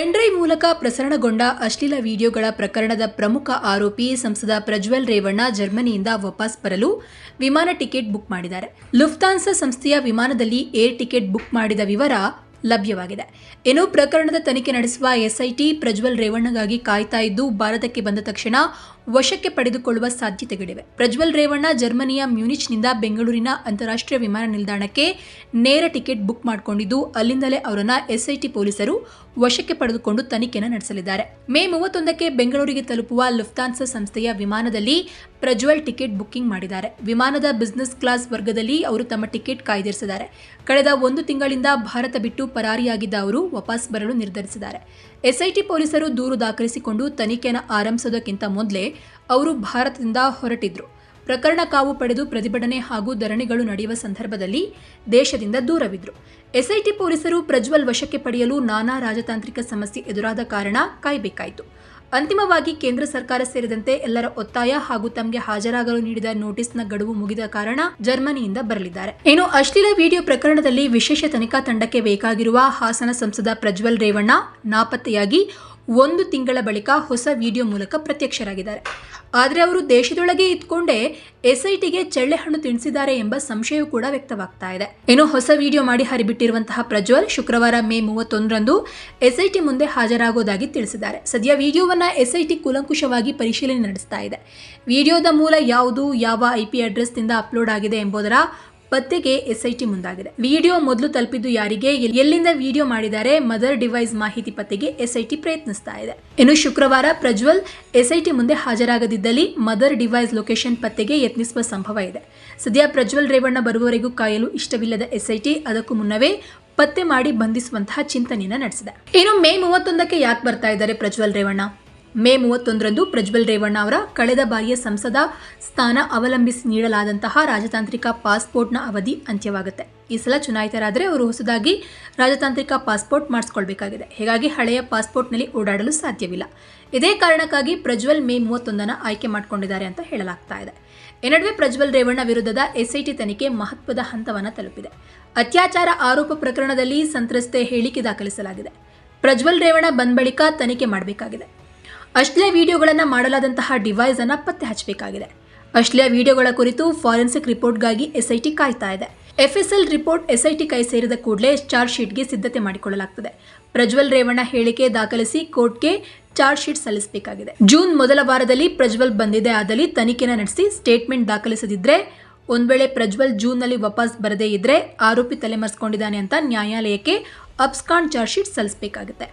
Pen drive ಮೂಲಕ ಪ್ರಸರಣಗೊಂಡ ಅಶ್ಲೀಲ ವಿಡಿಯೋಗಳ ಪ್ರಕರಣದ ಪ್ರಮುಖ ಆರೋಪಿ ಸಂಸದ ಪ್ರಜ್ವಲ್ ರೇವಣ್ಣ ಜರ್ಮನಿಯಿಂದ ವಾಪಸ್ ಬರಲು ವಿಮಾನ ಟಿಕೆಟ್ ಬುಕ್ ಮಾಡಿದ್ದಾರೆ. ಲುಫ್ತಾನ್ಸ ಸಂಸ್ಥೆಯ ವಿಮಾನದಲ್ಲಿ ಏರ್ ಟಿಕೆಟ್ ಬುಕ್ ಮಾಡಿದ ವಿವರ ಲಭ್ಯವಾಗಿದೆ. ಇನ್ನು ಪ್ರಕರಣದ ತನಿಖೆ ನಡೆಸುವ ಎಸ್ಐಟಿ ಪ್ರಜ್ವಲ್ ರೇವಣ್ಣಗಾಗಿ ಕಾಯ್ತಾ ಇದ್ದು, ಭಾರತಕ್ಕೆ ಬಂದ ತಕ್ಷಣ ವಶಕ್ಕೆ ಪಡೆದುಕೊಳ್ಳುವ ಸಾಧ್ಯತೆಗಳಿವೆ. ಪ್ರಜ್ವಲ್ ರೇವಣ್ಣ ಜರ್ಮನಿಯ ಮ್ಯೂನಿಚ್ನಿಂದ ಬೆಂಗಳೂರಿನ ಅಂತಾರಾಷ್ಟ್ರೀಯ ವಿಮಾನ ನಿಲ್ದಾಣಕ್ಕೆ ನೇರ ಟಿಕೆಟ್ ಬುಕ್ ಮಾಡಿಕೊಂಡಿದ್ದು, ಅಲ್ಲಿಂದಲೇ ಅವರನ್ನು ಎಸ್ಐಟಿ ಪೊಲೀಸರು ವಶಕ್ಕೆ ಪಡೆದುಕೊಂಡು ತನಿಖೆಯನ್ನು ನಡೆಸಲಿದ್ದಾರೆ. ಮೇ ಮೂವತ್ತೊಂದಕ್ಕೆ ಬೆಂಗಳೂರಿಗೆ ತಲುಪುವ ಲುಫ್ತಾನ್ಸಾ ಸಂಸ್ಥೆಯ ವಿಮಾನದಲ್ಲಿ ಪ್ರಜ್ವಲ್ ಟಿಕೆಟ್ ಬುಕ್ಕಿಂಗ್ ಮಾಡಿದ್ದಾರೆ. ವಿಮಾನದ ಬಿಸ್ನೆಸ್ ಕ್ಲಾಸ್ ವರ್ಗದಲ್ಲಿ ಅವರು ತಮ್ಮ ಟಿಕೆಟ್ ಕಾಯ್ದಿರಿಸಿದ್ದಾರೆ. ಕಳೆದ ಒಂದು ತಿಂಗಳಿಂದ ಭಾರತ ಬಿಟ್ಟು ಪರಾರಿಯಾಗಿದ್ದ ಅವರು ವಾಪಸ್ ಬರಲು ನಿರ್ಧರಿಸಿದ್ದಾರೆ. ಎಸ್ಐಟಿ ಪೊಲೀಸರು ದೂರು ದಾಖಲಿಸಿಕೊಂಡು ತನಿಖೆಯನ್ನು ಆರಂಭಿಸೋದಕ್ಕಿಂತ ಮೊದಲೇ ಅವರು ಭಾರತದಿಂದ ಹೊರಟಿದ್ರು. ಪ್ರಕರಣ ಕಾವು ಪಡೆದು ಪ್ರತಿಭಟನೆ ಹಾಗೂ ಧರಣಿಗಳು ನಡೆಯುವ ಸಂದರ್ಭದಲ್ಲಿ ದೇಶದಿಂದ ದೂರವಿದ್ರು. ಎಸ್ಐಟಿ ಪೊಲೀಸರು ಪ್ರಜ್ವಲ್ ವಶಕ್ಕೆ ಪಡೆಯಲು ನಾನಾ ರಾಜತಾಂತ್ರಿಕ ಸಮಸ್ಯೆ ಎದುರಾದ ಕಾರಣ ಕಾಯಬೇಕಾಯಿತು. ಅಂತಿಮವಾಗಿ ಕೇಂದ್ರ ಸರ್ಕಾರ ಸೇರಿದಂತೆ ಎಲ್ಲರ ಒತ್ತಾಯ ಹಾಗೂ ತಮಗೆ ಹಾಜರಾಗಲು ನೀಡಿದ ನೋಟಿಸ್ನ ಗಡುವು ಮುಗಿದ ಕಾರಣ ಜರ್ಮನಿಯಿಂದ ಬರಲಿದ್ದಾರೆ. ಇನ್ನು ಅಶ್ಲೀಲ ವಿಡಿಯೋ ಪ್ರಕರಣದಲ್ಲಿ ವಿಶೇಷ ತನಿಖಾ ತಂಡಕ್ಕೆ ಬೇಕಾಗಿರುವ ಹಾಸನ ಸಂಸದ ಪ್ರಜ್ವಲ್ ರೇವಣ್ಣ ನಾಪತ್ತೆಯಾಗಿ ಒಂದು ತಿಂಗಳ ಬಳಿಕ ಹೊಸ ವಿಡಿಯೋ ಮೂಲಕ ಪ್ರತ್ಯಕ್ಷರಾಗಿದ್ದಾರೆ. ಆದರೆ ಅವರು ದೇಶದೊಳಗೆ ಇದ್ಕೊಂಡೇ ಎಸ್ಐಟಿಗೆ ಚಳ್ಳೆಹಣ್ಣು ತಿಣಿಸಿದ್ದಾರೆ ಎಂಬ ಸಂಶಯವೂ ಕೂಡ ವ್ಯಕ್ತವಾಗ್ತಾ ಇದೆ. ಏನೋ ಹೊಸ ವಿಡಿಯೋ ಮಾಡಿ ಹರಿಬಿಟ್ಟಿರುವಂತಹ ಪ್ರಜ್ವಲ್ ಶುಕ್ರವಾರ ಮೇ ಮೂವತ್ತೊಂದರಂದು ಎಸ್ಐಟಿ ಮುಂದೆ ಹಾಜರಾಗೋದಾಗಿ ತಿಳಿಸಿದ್ದಾರೆ. ಸದ್ಯ ವಿಡಿಯೋವನ್ನ ಎಸ್ಐಟಿ ಕೂಲಂಕುಷವಾಗಿ ಪರಿಶೀಲನೆ ನಡೆಸ್ತಾ ಇದೆ. ವಿಡಿಯೋದ ಮೂಲ ಯಾವುದು, ಯಾವ ಐಪಿ ಅಡ್ರೆಸ್ನಿಂದ ಅಪ್ಲೋಡ್ ಆಗಿದೆ ಎಂಬುದರ ಪತ್ತೆಗೆ ಎಸ್ಐಟಿ ಮುಂದಾಗಿದೆ. ವಿಡಿಯೋ ಮೊದಲು ತಲುಪಿದ್ದು ಯಾರಿಗೆ? ಎಲ್- ಎಲ್ಲಿಂದ ವಿಡಿಯೋ ಮಾಡಿದ್ದಾರೆ? ಮದರ್ ಡಿವೈಸ್ ಮಾಹಿತಿ ಪತ್ತೆಗೆ ಎಸ್ಐಟಿ ಪ್ರಯತ್ನಿಸ್ತಾ ಇದೆ. ಇನ್ನು ಶುಕ್ರವಾರ ಪ್ರಜ್ವಲ್ ಎಸ್ಐಟಿ ಮುಂದೆ ಹಾಜರಾಗದಿದ್ದಲ್ಲಿ ಮದರ್ ಡಿವೈಸ್ ಲೊಕೇಶನ್ ಪತ್ತೆಗೆ ಯತ್ನಿಸುವ ಸಂಭವ ಇದೆ. ಸದ್ಯ ಪ್ರಜ್ವಲ್ ರೇವಣ್ಣ ಬರುವವರೆಗೂ ಕಾಯಲು ಇಷ್ಟವಿಲ್ಲದ ಎಸ್ಐಟಿ, ಅದಕ್ಕೂ ಮುನ್ನವೇ ಪತ್ತೆ ಮಾಡಿ ಬಂಧಿಸುವಂತಹ ಚಿಂತನೆಯನ್ನ ನಡೆಸಿದೆ. ಇನ್ನು ಮೇ ಮೂವತ್ತೊಂದಕ್ಕೆ ಯಾಕೆ ಬರ್ತಾ ಇದ್ದಾರೆ ಪ್ರಜ್ವಲ್ ರೇವಣ್ಣ? ಮೇ ಮೂವತ್ತೊಂದರಂದು ಪ್ರಜ್ವಲ್ ರೇವಣ್ಣ ಅವರ ಕಳೆದ ಬಾರಿಯ ಸಂಸದ ಸ್ಥಾನ ಅವಲಂಬಿಸಿ ನೀಡಲಾದಂತಹ ರಾಜತಾಂತ್ರಿಕ ಪಾಸ್ಪೋರ್ಟ್ನ ಅವಧಿ ಅಂತ್ಯವಾಗುತ್ತೆ. ಈ ಸಲ ಚುನಾಯಿತರಾದರೆ ಅವರು ಹೊಸದಾಗಿ ರಾಜತಾಂತ್ರಿಕ ಪಾಸ್ಪೋರ್ಟ್ ಮಾಡಿಸ್ಕೊಳ್ಬೇಕಾಗಿದೆ. ಹೀಗಾಗಿ ಹಳೆಯ ಪಾಸ್ಪೋರ್ಟ್ನಲ್ಲಿ ಓಡಾಡಲು ಸಾಧ್ಯವಿಲ್ಲ. ಇದೇ ಕಾರಣಕ್ಕಾಗಿ ಪ್ರಜ್ವಲ್ ಮೇ ಮೂವತ್ತೊಂದನ್ನು ಆಯ್ಕೆ ಮಾಡಿಕೊಂಡಿದ್ದಾರೆ ಅಂತ ಹೇಳಲಾಗ್ತಾ ಇದೆ. ಈ ನಡುವೆ ಪ್ರಜ್ವಲ್ ರೇವಣ್ಣ ವಿರುದ್ಧದ ಎಸ್ಐಟಿ ತನಿಖೆ ಮಹತ್ವದ ಹಂತವನ್ನು ತಲುಪಿದೆ. ಅತ್ಯಾಚಾರ ಆರೋಪ ಪ್ರಕರಣದಲ್ಲಿ ಸಂತ್ರಸ್ತೆ ಹೇಳಿಕೆ ದಾಖಲಿಸಲಾಗಿದೆ. ಪ್ರಜ್ವಲ್ ರೇವಣ್ಣ ಬಂದ ಬಳಿಕ ತನಿಖೆ ಮಾಡಬೇಕಾಗಿದೆ. ಅಶ್ಲೀಲ ವಿಡಿಯೋಗಳನ್ನು ಮಾಡಲಾದಂತಹ ಡಿವೈಸ್ ಅನ್ನು ಪತ್ತೆ ಹಚ್ಚಬೇಕಾಗಿದೆ. ಅಶ್ಲೀಲ ವಿಡಿಯೋಗಳ ಕುರಿತು ಫಾರೆನ್ಸಿಕ್ ರಿಪೋರ್ಟ್ಗಾಗಿ ಎಸ್ಐಟಿ ಕಾಯ್ತಾ ಇದೆ. ಎಫ್ಎಸ್ಎಲ್ ರಿಪೋರ್ಟ್ ಎಸ್ಐಟಿ ಕೈ ಸೇರಿದ ಕೂಡಲೇ ಚಾರ್ಜ್ ಶೀಟ್ಗೆ ಸಿದ್ಧತೆ ಮಾಡಿಕೊಳ್ಳಲಾಗ್ತದೆ. ಪ್ರಜ್ವಲ್ ರೇವಣ್ಣ ಹೇಳಿಕೆ ದಾಖಲಿಸಿ ಕೋರ್ಟ್ಗೆ ಚಾರ್ಜ್ ಶೀಟ್ ಸಲ್ಲಿಸಬೇಕಾಗಿದೆ. ಜೂನ್ ಮೊದಲ ವಾರದಲ್ಲಿ ಪ್ರಜ್ವಲ್ ಬಂದಿದೆ ಆದಲ್ಲಿ ತನಿಖೆನ ನಡೆಸಿ ಸ್ಟೇಟ್ಮೆಂಟ್ ದಾಖಲಿಸದಿದ್ರೆ ಒಂದ್ ವೇಳೆ ಪ್ರಜ್ವಲ್ ಜೂನ್ನಲ್ಲಿ ವಾಪಸ್ ಬರದೇ ಇದ್ರೆ ಆರೋಪಿ ತಲೆಮರೆಸ್ಕೊಂಡಿದ್ದಾನೆ ಅಂತ ನ್ಯಾಯಾಲಯಕ್ಕೆ ಅಪ್ಸ್ಕಾಂಡ್ ಚಾರ್ಜ್ ಶೀಟ್ ಸಲ್ಲಿಸಬೇಕಾಗುತ್ತೆ.